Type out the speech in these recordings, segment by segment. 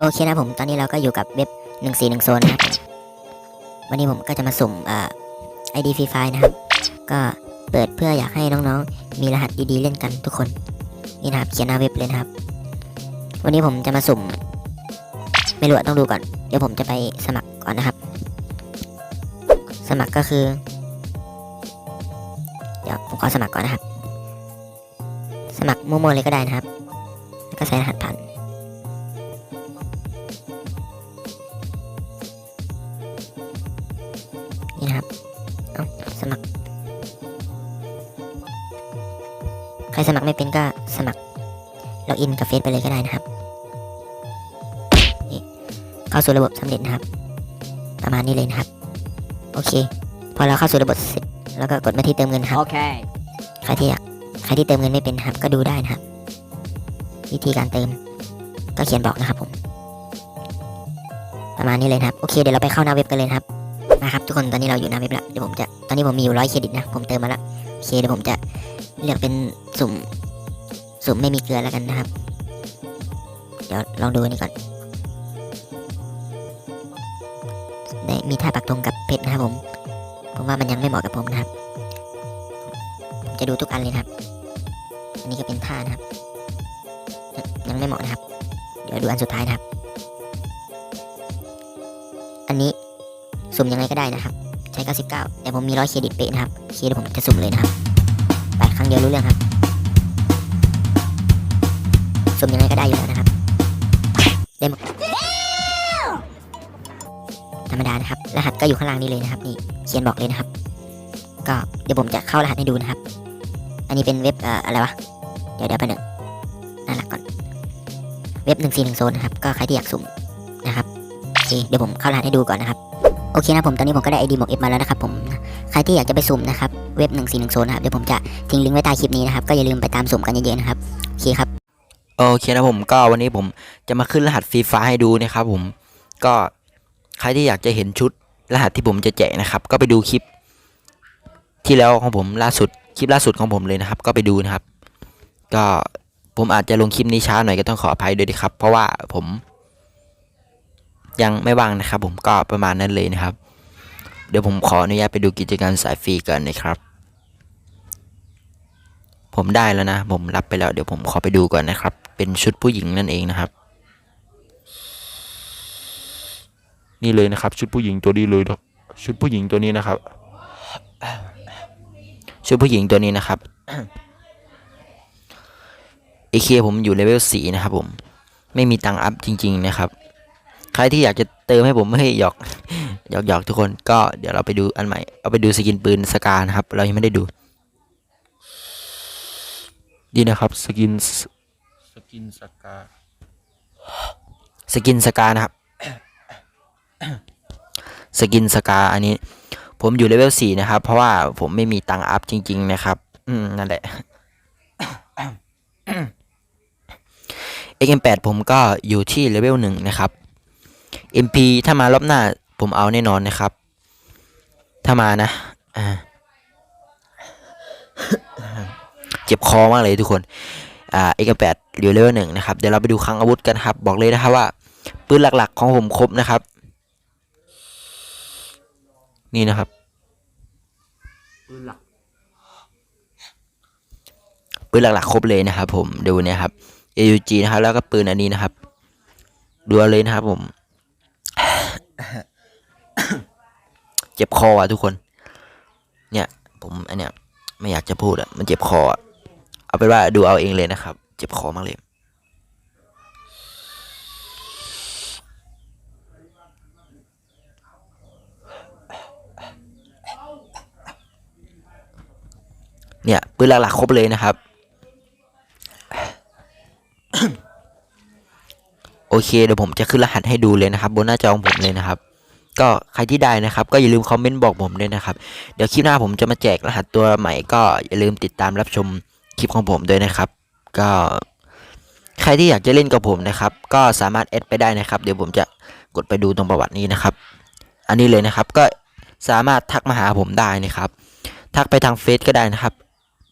โอเคนะผมตอนนี้เราก็อยู่กับเว็บ 141โซนนะครับ วันนี้ผมก็จะมาสุ่มเอ่อ ID Free Fire นะครับ ก็เปิดเพื่ออยากให้น้องๆ มีรหัสดีๆเล่นกันทุกคน นี่นะครับเขียนหน้าเว็บเลยนะครับ วันนี้ผมจะมาสุ่ม ไม่รู้ต้องดูก่อน เดี๋ยวผมจะไปสมัครก่อนนะครับ สมัครก็คือ เดี๋ยวผมขอสมัครก่อนนะครับ สมัครมั่วๆเลยก็ได้นะครับแล้วก็ใส่รหัสผ่าน นี่นะครับ เอาสมัคร ใครสมัครไม่เป็นก็สมัครล็อกอินกับเฟซไปเลยก็ได้นะครับนี่เข้าสู่ระบบสำเร็จนะครับ ประมาณนี้เลยนะครับ โอเค พอเราเข้าสู่ระบบเสร็จแล้วก็กดมาที่เติมเงินครับ Okay. ใครที่อยาก ใครที่เติมเงินไม่เป็นนะครับก็ดูได้นะครับ วิธีการเติม ก็เขียนบอกนะครับผม ประมาณนี้เลยนะครับ โอเค เดี๋ยวเราไปเข้าหน้าเว็บกันเลยนะครับ นะครับทุกคนตอนนี้เราอยู่หน้าเว็บแล้วเดี๋ยวผมจะตอนนี้ผมมีอยู่ร้อยเครดิตนะผมเติมมาล้วโอเคเดี๋ยวผมจะเลือกเป็นสุ่มสุ่มไม่มีเกลือแล้วกันนะครับ เดี๋ยวลองดูอันนี้ก่อนได้มีท่าปักธงกับเพชรนะครับผมผมว่ามันยังไม่เหมาะกับผมนะครับผมจะดูทุกอันเลยครับ อันนี้ก็เป็นท่านะครับ ยังไม่เหมาะนะครับ เดี๋ยวดูอันสุดท้ายนะครับ อันนี้ สุ่มยังไงก็ได้นะครับ ใช้ 99 แต่ผมมีร้อยเครดิตเป๊ะนะครับเคเดี๋ยวผมจะสุ่มเลยนะครับไปครั้งเดียวรู้เรื่องครับ สุ่มยังไงก็ได้อยู่แล้วนะครับได้หมดธรรมดานะครับ รหัสก็อยู่ข้างล่างนี้เลยนะครับ นี่เขียนบอกเลยนะครับ ก็เดี๋ยวผมจะเข้ารหัสให้ดูนะครับ อันนี้เป็นเว็บเอ่ออะไรวะ เดี๋ยวเดี๋ยวไปหนึ่งน่ารักก่อน เว็บหนึ่งสี่หนึ่งโซนนะครับ ก็ใครที่อยากสุ่มนะครับโอเคเดี๋ยวผมเข้ารหัสให้ดูก่อนนะครับ โอเคนะผมตอนนี้ผมก็ได้ ID หมวก F มาแล้วนะครับผม ใครที่อยากจะไปสุ่มนะครับ เว็บ 141โซนนะครับ เดี๋ยวผมจะทิ้งลิงก์ไว้ใต้คลิปนี้นะครับ ก็อย่าลืมไปตามสุ่มกันเยอะๆนะครับ โอเคครับ โอเคนะผมก็วันนี้ผมจะมาขึ้นรหัสฟรีไฟให้ดูนะครับผม ก็ใครที่อยากจะเห็นชุดรหัสที่ผมจะแจกนะครับ ก็ไปดูคลิป ที่แล้วของผมล่าสุด คลิปล่าสุดของผมเลยนะครับ ก็ไปดูนะครับ ก็ผมอาจจะลงคลิปนี้ช้าหน่อยก็ต้องขออภัยด้วยนะครับ เพราะว่าผม ยังไม่ว่างนะครับ ผมก็ประมาณนั้นเลยนะครับ เดี๋ยวผมขออนุญาตไปดูกิจการมสายฟรีกันนะครับ ผมได้แล้วนะ ผมรับไปแล้วเดี๋ยวผมขอไปดูก่อนนะครับ เป็นชุดผู้หญิงนั่นเองนะครับ นี่เลยนะครับ ชุดผู้หญิงตัวนี้เลยชุดผู้หญิงตัวนี้นะครับ ชุดผู้หญิงตัวนี้นะครับเอเคผมอยู่เลเวลสี่นะครับผม ไม่มีตังค์อัพจริง ๆ นะครับ ใครที่อยากจะเติมให้ผมไม่หยอกหยอกหยอกทุกคนก็เดี๋ยวเราไปดูอันใหม่ เอาไปดูสกินปืนสกานะครับ เรายังไม่ได้ดูดีนะครับสกินสกินสกาสกินสกานะครับ สกินสกาอันนี้ ผมอยู่เลเวลสี่นะครับ เพราะว่าผมไม่มีตังค์อัพจริง ๆ นะครับ อืมนั่นแหละ XM8 ผมก็อยู่ที่เลเวลหนึ่งนะครับ MP ถ้ามารอบหน้า ผมเอาแน่นอนนะครับ ถ้ามานะอ่าเจ็บคอมากเลยทุกคน อ่า X8 อยู่เลเวลหนึ่งนะครับ เดี๋ยวเราไปดูคลังอาวุธกันครับ บอกเลยนะครับว่าปืนหลักๆ ของผมครบนะครับ นี่นะครับ ปืนหลัก ปืนหลักๆ ครบเลยนะครับ ผม ดูเนี่ยครับ AUG นะครับ แล้วก็ปืนอันนี้นะครับ ดูเอาเลยนะครับผม เจ็บคออะทุกคน เนี่ย ผมอันเนี้ยไม่อยากจะพูดอะมันเจ็บคอเอาเป็นว่าดูเอาเองเลยนะครับ เจ็บคอมากเลยเนี่ยปืนหลักๆครบเลยนะครับ โอเคเดี๋ยวผมจะขึ้นรหัสให้ดูเลยนะครับ บนหน้าจอของผมเลยนะครับ ก็ใครที่ได้นะครับ ก็อย่าลืมคอมเมนต์บอกผมด้วยนะครับ เดี๋ยวคลิปหน้าผมจะมาแจกรหัสตัวใหม่ก็อย่าลืมติดตามรับชมคลิปของผมด้วยนะครับ ก็ใครที่อยากจะเล่นกับผมนะครับ ก็สามารถแอดไปได้นะครับ เดี๋ยวผมจะกดไปดูตรงประวัตินี้นะครับ อันนี้เลยนะครับก็สามารถทักมาหาผมได้นะครับ ทักไปทางเฟซก็ได้นะครับ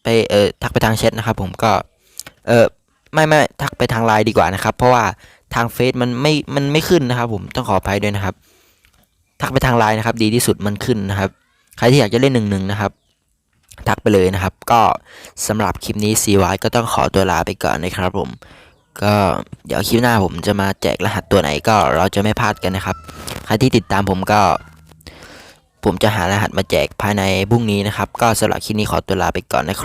ไปเออทักไปทางแชทนะครับ ผมก็ เออไม่ไม่ทักไปทางไลน์ดีกว่านะครับ เพราะว่าทางเฟซมันไม่มันไม่ขึ้นนะครับ ผมต้องขออภัยด้วยนะครับ ทักไปทางไลน์นะครับ ดีที่สุดมันขึ้นนะครับ ใครที่อยากจะเล่นหนึ่งหนึ่งนะครับ ทักไปเลยนะครับ ก็สำหรับคลิปนี้ CY ก็ต้องขอตัวลาไปก่อนนะครับผม ก็เดี๋ยวคลิปหน้าผมจะมาแจกรหัสตัวไหนก็เราจะไม่พลาดกันนะครับ ใครที่ติดตามผมก็ ผมจะหารหัสมาแจกภายในพรุ่งนี้นะครับ ก็สำหรับคลิปนี้ขอตัวลาไปก่อนนะครับ